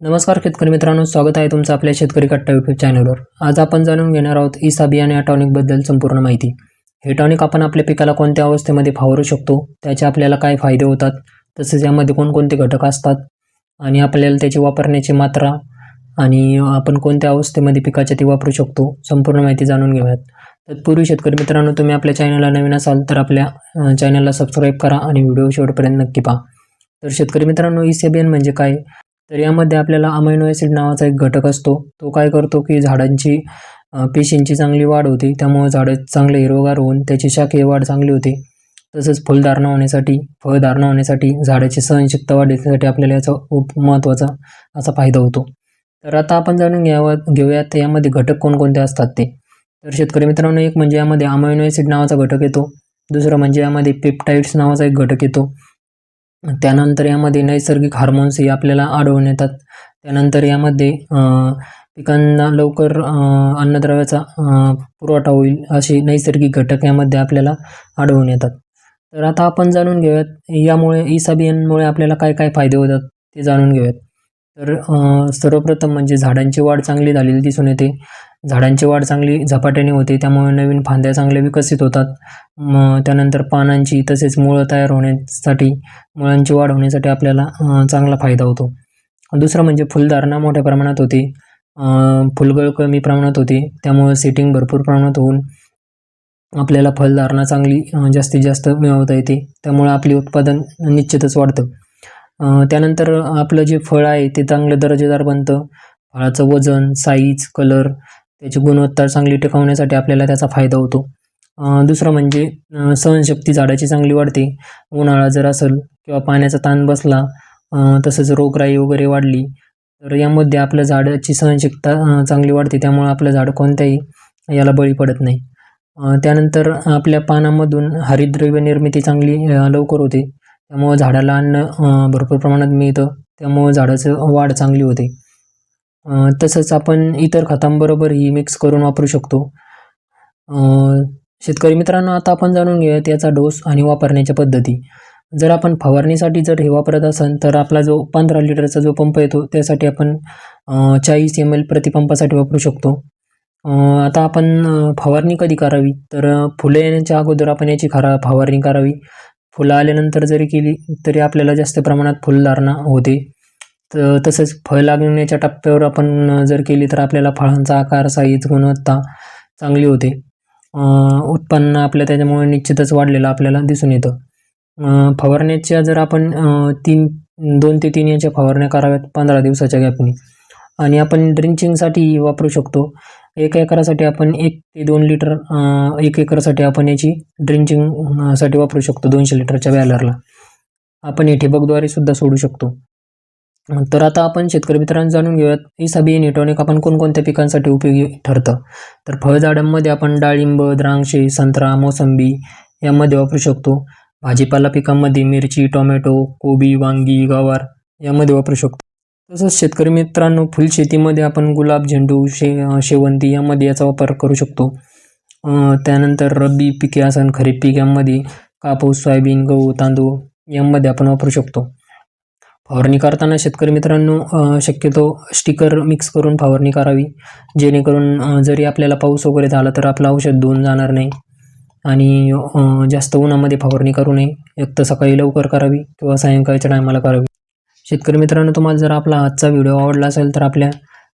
नमस्कार शेतकरी मित्रांनो स्वागत आहे तुमचं आपल्या शेतकरी कट्टा यूट्यूब चॅनलवर आज आपण जाणून घेणार आहोत ईसा बियाणे या टॉनिकबद्दल संपूर्ण माहिती. हे टॉनिक आपण आपल्या पिकाला कोणत्या अवस्थेमध्ये फावरू शकतो त्याचे आपल्याला काय फायदे होतात तसेच यामध्ये कोणकोणते घटक असतात आणि आपल्याला त्याची वापरण्याची मात्रा आणि आपण कोणत्या अवस्थेमध्ये पिकाच्या ती वापरू शकतो संपूर्ण माहिती जाणून घेऊयात. तत्पूर्वी शेतकरी मित्रांनो तुम्ही आपल्या चॅनलला नवीन असाल तर आपल्या चॅनलला सबस्क्राईब करा आणि व्हिडिओ शेवटपर्यंत नक्की पहा. तर शेतकरी मित्रांनो ई ईसेबियन म्हणजे काय? तर यामध्ये आपल्याला अमायनो ॲसिड नावाचा एक घटक असतो. तो काय करतो की झाडांची पेशींची चांगली वाढ होते. त्यामुळे झाडं चांगले हिरवगार होऊन त्याची शाखीय वाढ चांगली होते. तसंच फुलधारणा होण्यासाठी फळधारणा होण्यासाठी झाडाची सहनशक्ता वाढण्यासाठी आपल्याला याचा खूप महत्त्वाचा असा फायदा होतो. तर आता आपण जाणून घ्यावा घेऊयात यामध्ये घटक कोणकोणते असतात ते. तर शेतकरी मित्रांनो एक म्हणजे यामध्ये अमायनो ॲसिड नावाचा घटक येतो. दुसरं म्हणजे यामध्ये पेप्टाइड्स नावाचा एक घटक येतो. त्यानंतर यामध्ये नैसर्गिक हार्मोन्सही आपल्याला आढळून येतात. त्यानंतर यामध्ये पिकांना लवकर अन्नद्रव्याचा पुरवठा होईल असे नैसर्गिक घटक यामध्ये आपल्याला आढळून येतात. तर आता आपण जाणून घेऊयात यामुळे इसाबियनमुळे आपल्याला काय काय फायदे होतात ते जाणून घेऊयात. तर सर्वप्रथम म्हणजे झाडांची वाढ चांगली झालेली दिसून येते. झाडांची वाढ चांगली झपाट्याने होते त्यामुळे नवीन फांद्या चांगल्या विकसित होतात. म त्यानंतर पानांची तसेच मुळं तयार होण्यासाठी मुळांची वाढ होण्यासाठी आपल्याला चांगला फायदा होतो. दुसरं म्हणजे फुलधारणा मोठ्या प्रमाणात होते. फुलगळ कमी प्रमाणात होते त्यामुळे सेटिंग भरपूर प्रमाणात होऊन आपल्याला फलधारणा चांगली जास्तीत जास्त मिळवता येते. त्यामुळे आपली उत्पादन निश्चितच वाढतं. त्यानंतर आपलं जे फळ आहे ते चांगलं दर्जेदार बनतं. फळाचं वजन साईज कलर त्याची गुणवत्ता चांगली टिकवण्यासाठी आपल्याला त्याचा फायदा होतो. दुसरं म्हणजे सहनशक्ती झाडाची चांगली वाढते. उन्हाळा जर असेल किंवा पाण्याचा ताण बसला तसंच रोगराई वगैरे वाढली तर यामध्ये आपल्या झाडाची सहनशक्ता चांगली वाढते. त्यामुळं आपलं झाड कोणत्याही याला बळी पडत नाही. त्यानंतर आपल्या पानामधून हरितद्रव्य निर्मिती चांगली लवकर होते. त्यामुळं झाडाला अन्न भरपूर प्रमाणात मिळतं. त्यामुळं झाडाचं वाढ चांगली होते. तसंच आपण इतर खतांबरोबर ही मिक्स करून वापरू शकतो. शेतकरी मित्रांनो आता आपण जाणून घेऊयात याचा डोस आणि वापरण्याच्या पद्धती. जर आपण फवारणीसाठी जर हे वापरत असाल तर आपला जो पंधरा लिटरचा जो पंप येतो त्यासाठी आपण चाळीस एम एल प्रतिपंपासाठी वापरू शकतो. आता आपण फवारणी कधी करावी? तर फुले फुलं येण्याच्या अगोदर आपण याची खरा फवारणी करावी. फुलं आल्यानंतर जरी केली तरी आपल्याला जास्त प्रमाणात फुलधारणा होते. तर तसंच फळ लागण्याच्या टप्प्यावर आपण जर केली तर आपल्याला फळांचा आकार साईज गुणवत्ता चांगली होते. उत्पन्न आपल्या त्याच्यामुळे निश्चितच वाढलेलं आपल्याला दिसून येतं. फवारण्याच्या जर आपण तीन दोन ते तीन याच्या फवारण्या कराव्यात पंधरा दिवसाच्या गॅपनी आणि आपण ड्रिंचिंगसाठी वापरू शकतो. एक एकरासाठी आपण एक ते दोन लिटर एक एकरसाठी आपण याची ड्रिंचिंगसाठी वापरू शकतो दोनशे लिटरच्या बॅलरला. आपण हे ठिबकद्वारे सुद्धा सोडू शकतो. तर आता आपण शेतकरी मित्रांनो जाणून घेऊयात ही सभी निटॉनिक आपण कोणकोणत्या पिकांसाठी उपयोगी ठरतं? तर फळझाडांमध्ये आपण डाळिंब द्राक्षे संत्रा मोसंबी यामध्ये वापरू शकतो. भाजीपाला पिकांमध्ये मिरची टोमॅटो कोबी वांगी गवार यामध्ये वापरू शकतो. तसंच शेतकरी मित्रांनो फुलशेतीमध्ये आपण गुलाब झेंडू शे शेवंती यामध्ये याचा वापर करू शकतो. त्यानंतर रब्बी पिके असन खरीप पीक यामध्ये कापूस सोयाबीन गहू तांदूळ यामध्ये आपण वापरू शकतो. फवारणी करताना शेतकरी मित्रांनो शक्यतो स्टिकर मिक्स करून फवारणी करावी. जेणेकरून जरी आपल्याला पाऊस वगैरे झाला तर आपलं औषध धुवून जाणार नाही आणि जास्त उन्हामध्ये फवारणी करू नये. एक तर सकाळी लवकर करावी किंवा सायंकाळच्या टायमाला करावी. शेतकरी मित्रांनो तुम्हाला जर आपला आजचा व्हिडिओ आवडला असेल तर आपल्या